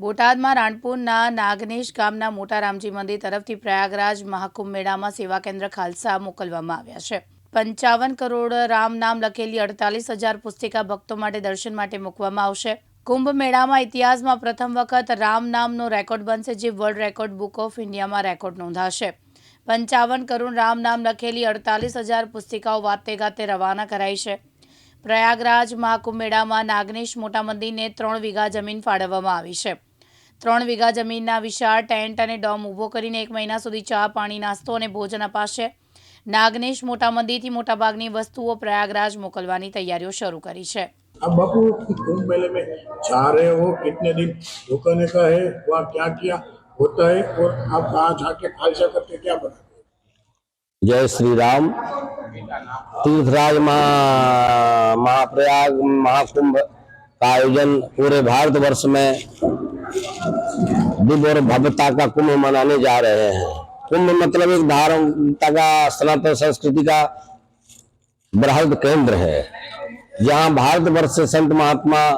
બોટાદમાં રાણપુરના નાગનેશ ગામના મોટા રામજી મંદિર તરફથી પ્રયાગરાજ મહાકુંભ મેળામાં સેવા કેન્દ્ર ખાલસા મોકલવામાં આવ્યા છે. પંચાવન કરોડ રામ નામ લખેલી અડતાલીસ હજાર પુસ્તિકા ભક્તો માટે દર્શન માટે મૂકવામાં આવશે. કુંભ મેળામાં ઇતિહાસમાં પ્રથમ વખત રામ નામનો રેકોર્ડ બનશે જે વર્લ્ડ રેકોર્ડ બુક ઓફ ઇન્ડિયામાં રેકોર્ડ નોંધાશે. પંચાવન કરોડ રામ નામ લખેલી અડતાલીસ હજાર પુસ્તિકાઓ વાતે ગાતે રવાના કરાઈ છે. પ્રયાગરાજ મહાકુંભ મેળામાં નાગનેશ મોટા મંદિરને ત્રણ વીઘા જમીન ફાળવવામાં આવી છે. ત્રણ વીઘા જમીનના વિશાળ ટેન્ટ અને ડોમ ઊભો કરીને એક મહિના સુધી ચા પાણી નાસ્તો અને ભોજન અપાશે નાગનેશ મોટા મંદિરથી મોટાભાગની વસ્તુઓ પ્રયાગરાજ મોકલવાની તૈયારીઓ શરૂ કરી છે अब बापू कुंभ मेले में जा रहे हो कितने दिन रुकने का है वहाँ क्या क्या होता है और आप कहाँ जाके खालसा करके क्या बनाते हैं जय श्री राम तीर्थराज महा महाप्रयाग महाकुंभ का आयोजन पूरे भारतवर्ष में और भव्यता का कुंभ मनाने जा रहे हैं। कुंभ मतलब एक धार्मिकता का, सनातन संस्कृति का बृहद केंद्र है। जहाँ भारतवर्ष से संत महात्मा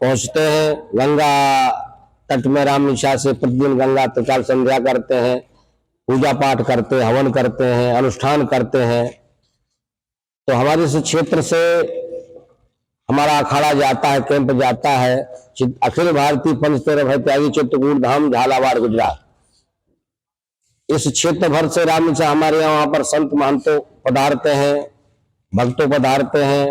पहुँचते हैं, गंगा तट में राम निशा से प्रतिदिन गंगा तत्काल संध्या करते हैं, पूजा पाठ करते हैं हवन करते हैं, अनुष्ठान करते हैं। तो हमारे इस क्षेत्र से हमारा अखाड़ा जाता है, कैंप जाता है अखिल भारतीय पंच पंचतरफ त्यागी चित्रकूट धाम, झालावाड़, गुजरात। इस क्षेत्र भर से राम से हमारे यहाँ पर संत महंतो पधारते हैं, भक्तों पधारते हैं,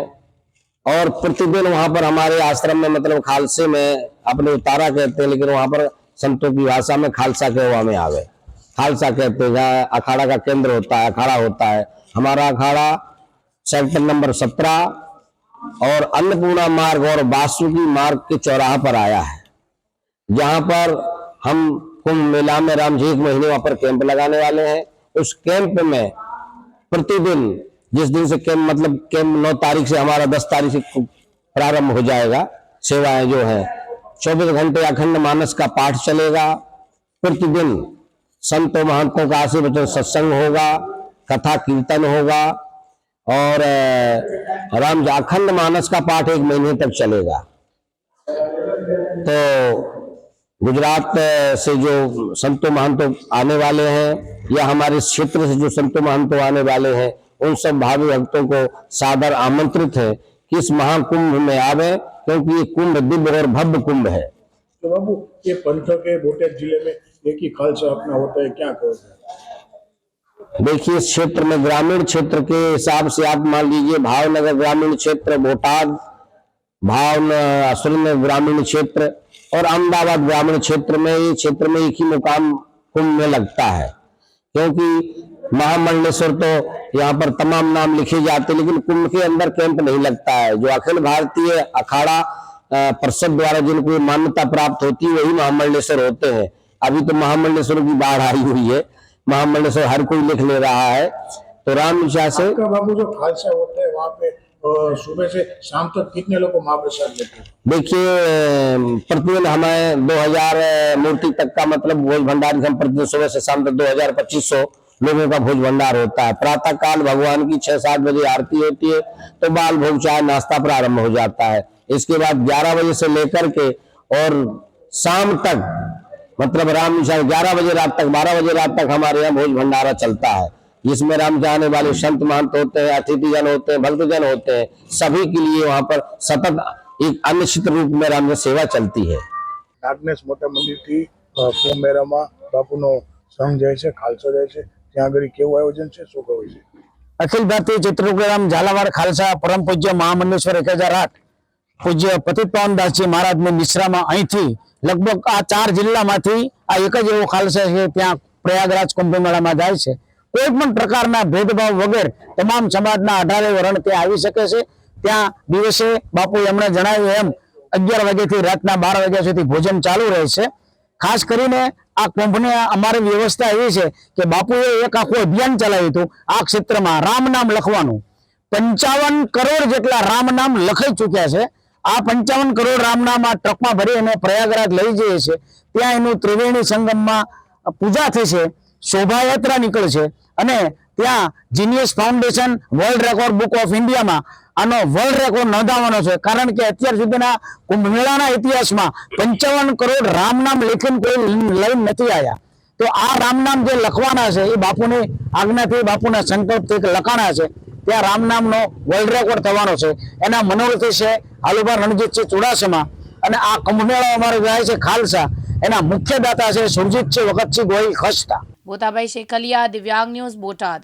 और प्रतिदिन वहाँ पर हमारे आश्रम में मतलब खालसे में अपने उतारा कहते हैं, लेकिन वहाँ पर संतों की भाषा में खालसा के हुआ में आवे। खालसा कहते हैं अखाड़ा का केंद्र होता है, अखाड़ा होता है। हमारा अखाड़ा सेक्टर नंबर सत्रह और अन्नपूर्णा मार्ग और बासुकी मार्ग के चौराहा पर आया है। जहाँ पर हम कुंभ मेला में राम जी एक महीने वहाँ पर कैंप लगाने वाले हैं। उस कैंप में प्रतिदिन, जिस दिन से कैंप मतलब कैंप नौ तारीख से हमारा दस तारीख से प्रारंभ हो जाएगा, सेवाएँ जो है, चौबीस घंटे अखंड मानस का पाठ चलेगा। प्रतिदिन संतों महंतों का आशीर्वचन सत्संग होगा, कथा कीर्तन होगा और राम अखंड मानस का पाठ एक महीने तक चलेगा। तो गुजरात से जो संतो महंतो आने वाले हैं, या हमारे क्षेत्र से जो संतो महंतो आने वाले हैं, उन सब भावी भक्तों को सादर आमंत्रित है कि इस महाकुंभ में आवे, क्योंकि ये कुंभ दिव्य और भव्य कुंभ है। तो बाबू, ये पंथ के बोटाद ज़िले में एक ही खालसा अपना होता है, क्या कहोगे? देखिए, इस क्षेत्र में ग्रामीण क्षेत्र के हिसाब से आप मान लीजिए, भावनगर ग्रामीण क्षेत्र, बोटाद में ग्रामीण क्षेत्र और अहमदाबाद ग्रामीण क्षेत्र में ये क्षेत्र में एक ही मुकाम कुंभ में लगता है। क्योंकि महामंडलेश्वर तो यहाँ पर तमाम नाम लिखे जाते हैं, लेकिन कुंभ के अंदर कैंप नहीं लगता है। जो अखिल भारतीय अखाड़ा परिषद द्वारा जिनको मान्यता प्राप्त होती है, वही महामंडलेश्वर होते हैं। अभी तो महामंडलेश्वर की बाढ़ आई हुई है महामंडलेश्वर हर कोई लिख ले रहा है। तो राम निशा से बाबू जो खालसा होता है वहाँ पे सुबह से शाम तक कितने लोग को महाप्रसाद लेते हैं? देखिए प्रतिदिन हमें 2000 मूर्ति तक का मतलब भोज भंडार हम प्रतिदिन सुबह से शाम तक 2000 2500 लोगों का भोज भंडार होता है। प्रातः काल भगवान की छह सात बजे आरती होती है तो बाल भोग चाय नाश्ता प्रारंभ हो जाता है। इसके बाद 11 बजे से लेकर के और शाम तक मतलब राम निशा ग्यारह बजे रात तक बारह बजे रात तक हमारे यहाँ भोज भंडारा चलता है जिसमें राम जाने वाले संत महंत होते हैं अतिथिजन होते हैं भक्तजन होते हैं सभी के लिए वहां पर सतत एक अनिश्चित रूप में राम सेवा चलती है નાગનેશ મોટા મંદિરથી અ, કુંભ મેળામાં બાપુનો સંઘ જાય છે ખાલસો જાય છે ત્યાં આગળ કેવું આયોજન છે શું કહું છે અખિલ ભારતીય ચિત્રકુરામ ઝાલાવાડ ખાલસા પરમ પૂજ્ય મહામંડલેશ્વર એક હજાર આઠ પૂજ્ય પતિત પાવનદાસજી મહારાજની નિશ્રામાં અહીંથી લગભગ આ ચાર જિલ્લામાંથી આ એક જ એવો ખાલસા છે ત્યાં પ્રયાગરાજ કુંભ મેળામાં જાય છે. કોઈ પણ પ્રકારના ભેદભાવ વગર તમામ સમાજના અઢારે વરણ ત્યાં આવી શકે છે. ત્યાં દિવસે બાપુ એમણે જણાવ્યું એમ, અગિયાર વાગ્યાથી રાતના બાર વાગ્યા સુધી ભોજન ચાલુ રહે છે. ખાસ કરીને આ કુંભને અમારી વ્યવસ્થા એવી છે કે બાપુએ એક આખું અભિયાન ચલાવ્યું હતું આ ક્ષેત્રમાં રામ નામ લખવાનું. પંચાવન કરોડ જેટલા રામ નામ લખાઈ ચૂક્યા છે. આ પંચાવન કરોડ રામનામાં ટ્રકમાં ભરી અને પ્રયાગરાજ લઈ જઈએ છે ત્યાં એનું ત્રિવેણી સંગમમાં પૂજા થશે, શોભાયાત્રા નીકળશે અને ત્યાં genius foundation world record book of ઇન્ડિયામાં આનો વર્લ્ડ રેકોર્ડ નોંધાવવાનો છે. કારણ કે અત્યાર સુધીના કુંભમેળાના ઇતિહાસમાં પંચાવન કરોડ રામ નામ લેખન કોઈ લઈને નથી આવ્યા તો આ રામ નામ જે લખવાના છે, એ બાપુની આજ્ઞાથી બાપુના સંકલ્પથી લખાણા છે. ત્યાં રામ નામનો વર્લ્ડ રેકોર્ડ થવાનો છે. એના મનોરથી છે આલુબા રણજીતસિંહ ચુડાસમા. અને આ કુંભમેળો અમારો જાય છે ખાલસા. એના મુખ્ય દાતા છે સુરજીતસિંહ વખતસિંહ ગોહિલ ખસતા. બોતાભાઈ શેખલિયા, દિવ્યાંગ ન્યૂઝ બોટાદ.